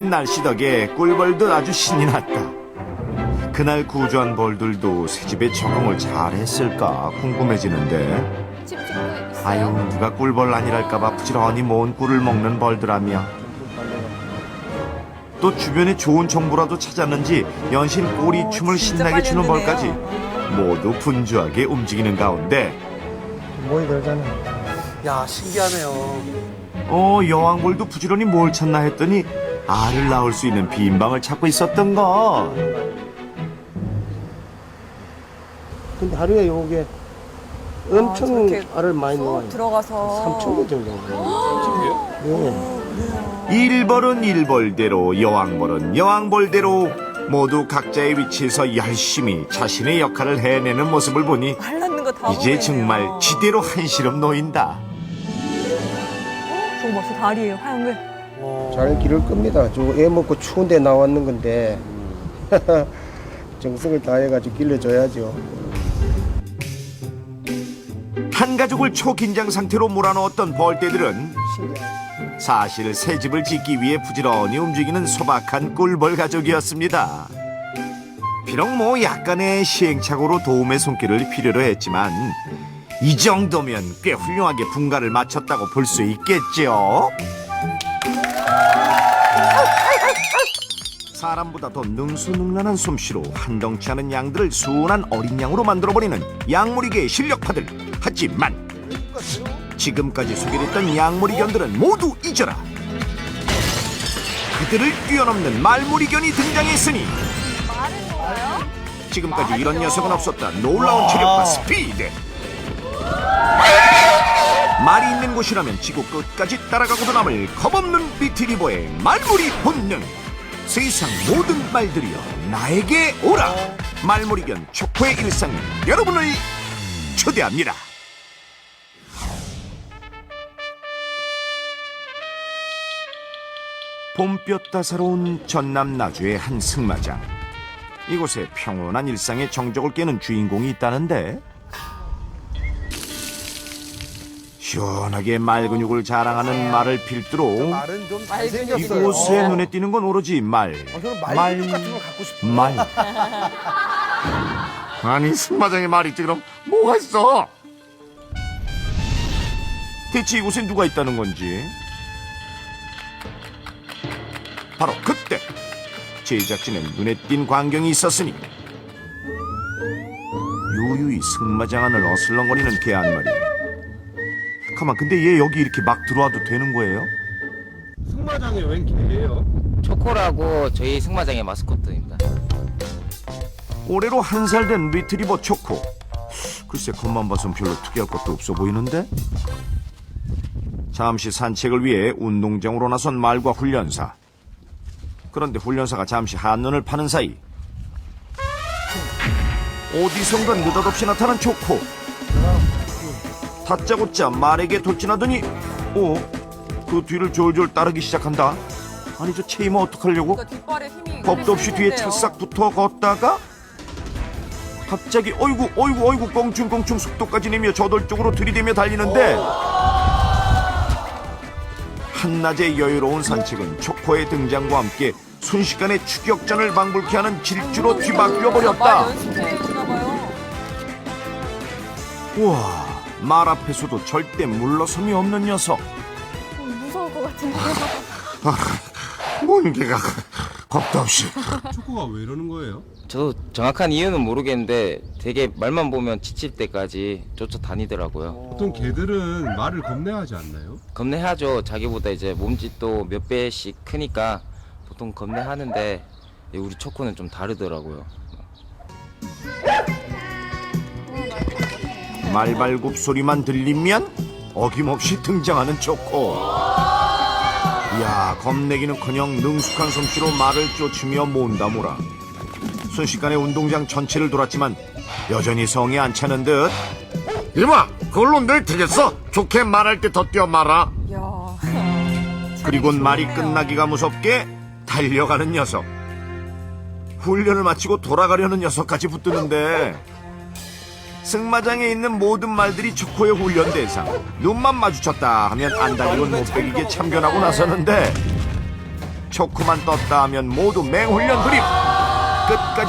날씨 덕에 꿀벌도 아주 신이 났다. 그날 구조한 벌들도 새 집에 적응을 잘했을까 궁금해지는데 집 짓고 있어요? 아유 누가 꿀벌 아니랄까봐 부지런히 모은 꿀을 먹는 벌들하며 또 주변에 좋은 정보라도 찾았는지 연신 꼬리 춤을 진짜 신나게 추는 벌까지 모두 분주하게 움직이는 가운데 모이 들잖아. 야 신기하네요. 어 여왕벌도 부지런히 뭘 찾나 했더니 알을 낳을 수 있는 빈 방을 찾고 있었던 것. 근데 하루에 요게 엄청 아, 저렇게 알을 많이 쏙 놓아요. 들어가서 3천 개 정도. 네. 일벌은 일벌대로 여왕벌은 여왕벌대로 모두 각자의 위치에서 열심히 자신의 역할을 해내는 모습을 보니 알 낳는 거다 이제 정말 지대로 한시름 놓인다. 저거 봤어 다리에 하얀 게 어, 잘 기를 겁니다. 저 애 먹고 추운데 나왔는 건데 정성을 다해가지고 길러줘야죠. 한 가족을 초긴장 상태로 몰아넣었던 벌떼들은. 사실 새 집을 짓기 위해 부지런히 움직이는 소박한 꿀벌 가족이었습니다. 비록 뭐 약간의 시행착오로 도움의 손길을 필요로 했지만 이 정도면 꽤 훌륭하게 분가를 마쳤다고 볼 수 있겠죠. 사람보다 더 능수능란한 솜씨로 한 덩치 하는 양들을 순한 어린 양으로 만들어버리는 양무리계의 실력파들. 하지만 지금까지 소개됐던 양무리견들은 모두 잊어라. 그들을 뛰어넘는 말무리견이 등장했으니? 지금까지 이런 녀석은 없었다. 놀라운 체력과 스피드. 곳이라면 지구 끝까지 따라가고도 남을 겁없는 비트리버의 말무리 본능. 세상 모든 말들이여 나에게 오라. 말무리견 초코의 일상 여러분을 초대합니다. 봄볕 따사로운 전남 나주의 한 승마장. 이곳에 평온한 일상의 정적을 깨는 주인공이 있다는데 시원하게 말 근육을 자랑하는 말을 필두로 말은 좀말 잘생겼어요. 이곳에 눈에 띄는 건 오로지 말, 어, 저는 말, 말, 같은 걸 갖고 싶어요. 말. 아니 승마장에 말 있지 그럼 뭐가 있어? 대체 이곳에 누가 있다는 건지 바로 그때 제작진의 눈에 띈 광경이 있었으니 유유히 승마장 안을 어슬렁거리는 개 한 마리 가만 근데 얘 여기 이렇게 막 들어와도 되는 거예요? 승마장에 웬 개예요? 초코라고 저희 승마장의 마스코트입니다. 올해로 한 살 된 리트리버 초코. 글쎄 겉만 봐선 별로 특이할 것도 없어 보이는데? 잠시 산책을 위해 운동장으로 나선 말과 훈련사. 그런데 훈련사가 잠시 한눈을 파는 사이 어디선가 느닷없이 나타난 초코. 다짜고짜 말에게 돌진하더니 어? 그 뒤를 졸졸 따르기 시작한다. 아니 저 체이면 어떡하려고? 그러니까 뒷발에 힘이 겁도 없이 뒤에 세겠네요. 찰싹 붙어 걷다가 갑자기 어이구 어이구 어이구 껑충껑충 속도까지 내며 저돌적으로 들이대며 달리는데 한낮의 여유로운 산책은 초코의 등장과 함께 순식간에 추격전을 방불케 하는 질주로 뒤바뀌어 말 버렸다. 연습해 주나 봐요 우와 말 앞에서도 절대 물러섬이 없는 녀석. 무서울 것 같은데요? 뭔 개가 겁도 없이. 초코가 왜 이러는 거예요? 저도 정확한 이유는 모르겠는데 되게 말만 보면 지칠 때까지 쫓아다니더라고요. 보통 개들은 말을 겁내하지 않나요? 겁내하죠. 자기보다 이제 몸짓도 몇 배씩 크니까 보통 겁내하는데 우리 초코는 좀 다르더라고요. 말발굽 소리만 들리면 어김없이 등장하는 초코. 이야, 겁내기는커녕 능숙한 솜씨로 말을 쫓으며 몬다모라. 순식간에 운동장 전체를 돌았지만 여전히 성에 안 차는 듯. 이봐, 그걸로 늘 되겠어. 좋게 말할 때 더 뛰어 말아. 그리곤 말이 끝나기가 무섭게 달려가는 녀석. 훈련을 마치고 돌아가려는 녀석까지 붙드는데 승마장에 있는 모든 말들이 초코의 훈련 대상. 눈만 마주쳤다 하면 안달리곤 못 베기게 참견하고 나서는데 초코만 떴다 하면 모두 맹훈련 드림 끝까지